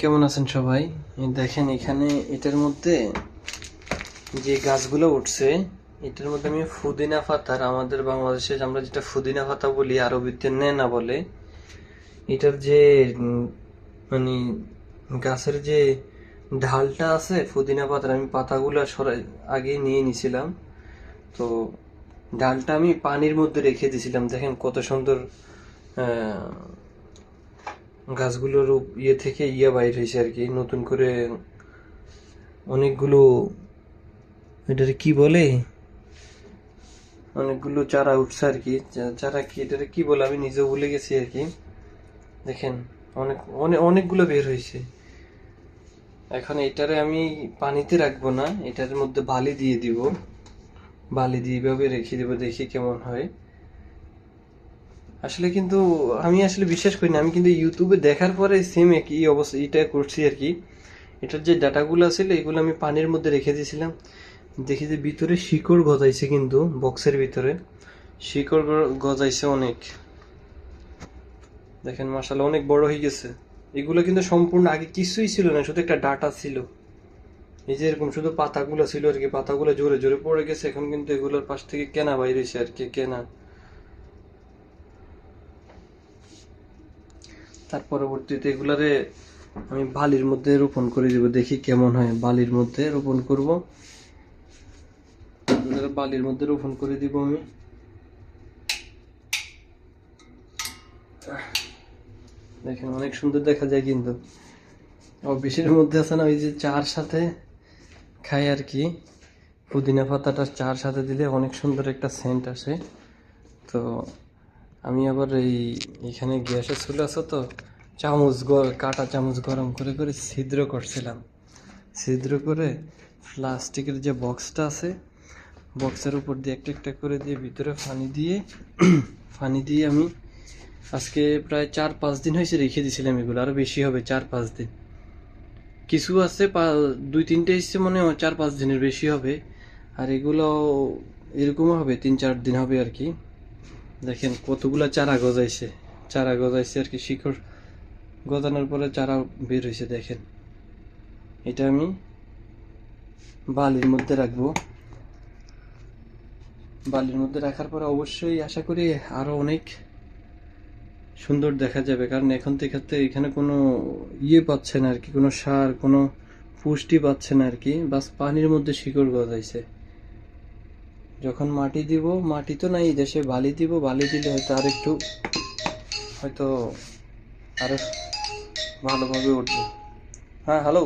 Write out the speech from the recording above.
কেমন আছেন সবাই? দেখেন, এখানে এটার মধ্যে যে গাছগুলো উঠছে, এটার মধ্যে আমি ফুদিনা পাতার আমাদের বাংলাদেশে আমরা যেটা ফুদিনা পাতা বলি, আরবিতে নেনা বলে, এটার যে মানে গাছের যে ঢালটা আছে, ফুদিনা পাতার, আমি পাতাগুলো সরাই, আগে নিয়ে নিছিলাম। তো ডালটা আমি পানির মধ্যে রেখে দিয়েছিলাম দেখেন কত সুন্দর গাছগুলোর ইয়ে থেকে ইয়ে বাইর হয়েছে আর কি। নতুন করে অনেকগুলো এটারে কি বলে? অনেকগুলো চারা উঠছে আর কি। চারা কি এটারে কি বলে? আমি নিজেও ভুলে গেছি আর কি। দেখেন, অনেক অনেক অনেকগুলো বের হয়েছে। এখন এটারে আমি পানিতে রাখব না, এটার মধ্যে বালি দিয়ে দিব। বালি দিয়ে এভাবে রেখে দেবো, দেখি কেমন হয়। আসলে কিন্তু আমি আসলে বিশ্বাস করি না। আমি কিন্তু ইউটিউবে দেখার পরে সেম একই অবস্থা এটা করছি আর কি। এটার যে ডাটাগুলো ছিল, এগুলো আমি পানির মধ্যে রেখে দিয়েছিলাম। দেখি যে ভিতরে শিকড় গজাইছে কিন্তু, বক্সের ভিতরে। শিকড় গজাইছে অনেক। দেখেন মাসাল অনেক বড় হয়ে গেছে। এগুলো কিন্তু সম্পূর্ণ আগে কিছুই ছিল না, শুধু একটা ডাটা ছিল। এই যে এরকম শুধু পাতাগুলো ছিল আর কি, পাতাগুলো জোরে জোরে পড়ে গেছে। এখন কিন্তু এগুলোর পাশ থেকে কেনা বাইরে হয়েছে আর কি, কেনা। তার পরবর্তীতে এগুলারে আমি বালির মধ্যে রোপণ করে দিব, দেখি কেমন হয়। বালির মধ্যে রোপণ করব। বালির মধ্যে রোপণ করে দিব আমি। দেখেন, অনেক সুন্দর দেখা যায় কিন্তু। অফিসের মধ্যে আছে না, ওই যে চার সাথে খাই আর কি। পুদিনা পাতাটা চার সাথে দিলে অনেক সুন্দর একটা সেন্ট আসে। তো আমি আবার এই, এখানে গ্যাসের চুলা আছে তো, চামচ কাটা চামচ গরম করে করে ছিদ্র করছিলাম। ছিদ্র করে প্লাস্টিকের যে বক্সটা আছে, বক্সের উপর দিয়ে একটা একটা করে দিয়ে ভিতরে ফানি দিয়ে ফানি দিয়ে আমি আজকে প্রায় চার পাঁচ দিন হয়েছে রেখে দিয়েছিলাম এগুলো আরও বেশি হবে চার পাঁচ দিন। কিছু আছে দুই তিনটে এসছে মনে হয়, চার পাঁচ দিনের বেশি হবে, আর এগুলো এরকমও হবে, তিন চার দিন হবে আর কি। দেখেন কতগুলা চারা গজাইছে। চারা গজাইছে আর কি শিকড় গজানোর পরে চারা বের হয়েছে দেখেন। এটা আমি বালির মধ্যে রাখব। বালির মধ্যে রাখার পরে অবশ্যই আশা করি আরও অনেক সুন্দর দেখা যাবে, কারণ এখন থেকে এখানে কোনো ইয়ে পাচ্ছে না আর কি, কোনো সার, কোনো পুষ্টি পাচ্ছে না আর কি। বাস পানির মধ্যে শিকড় গজাইছে। যখন মাটি দিব, মাটি তো নাই, দেশে বালি দিব, বালি দিলে হয়তো আর একটু হয়তো আরও ভালোভাবে উঠবে। হ্যাঁ হ্যালো